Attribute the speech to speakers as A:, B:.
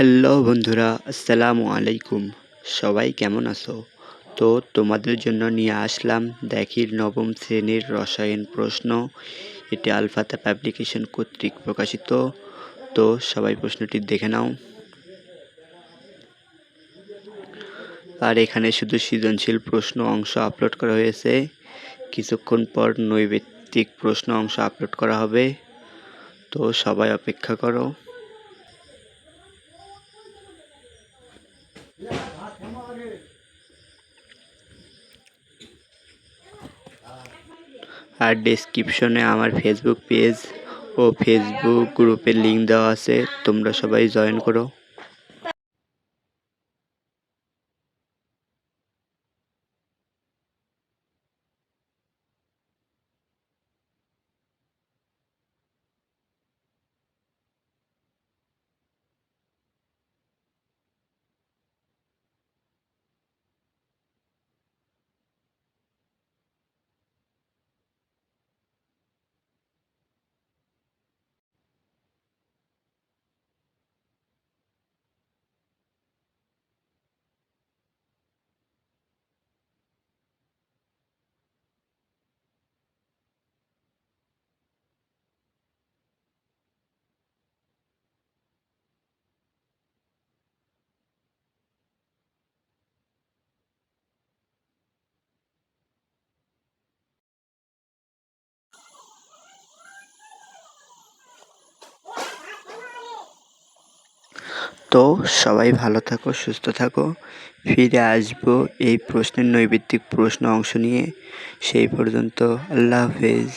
A: Hello বন্ধুরা, আসসালামু আলাইকুম। সবাই কেমন আছো? তো তোমাদের জন্য নিয়ে আসলাম দেখি নবম শ্রেণির রসায়ন প্রশ্ন। এটি আলফাতা অ্যাপ্লিকেশন কর্তৃক প্রকাশিত। তো সবাই প্রশ্নটি দেখে নাও। আর এখানে শুধু সৃজনশীল প্রশ্ন অংশ আপলোড করা হয়েছে। কিছুক্ষণ পর নৈবেত্তিক প্রশ্ন অংশ আপলোড করা হবে। তো সবাই অপেক্ষা করো। আর ডেসক্রিপশনে আমার ফেসবুক পেজ ও ফেসবুক গ্রুপের লিঙ্ক দেওয়া আছে, তোমরা সবাই জয়েন করো। তো সবাই ভালো থাকো, সুস্থ থাকো। ফিরে আসব এই প্রশ্নের নৈবিত্তিক প্রশ্ন অংশ নিয়ে। সেই পর্যন্ত আল্লাহ হাফেজ।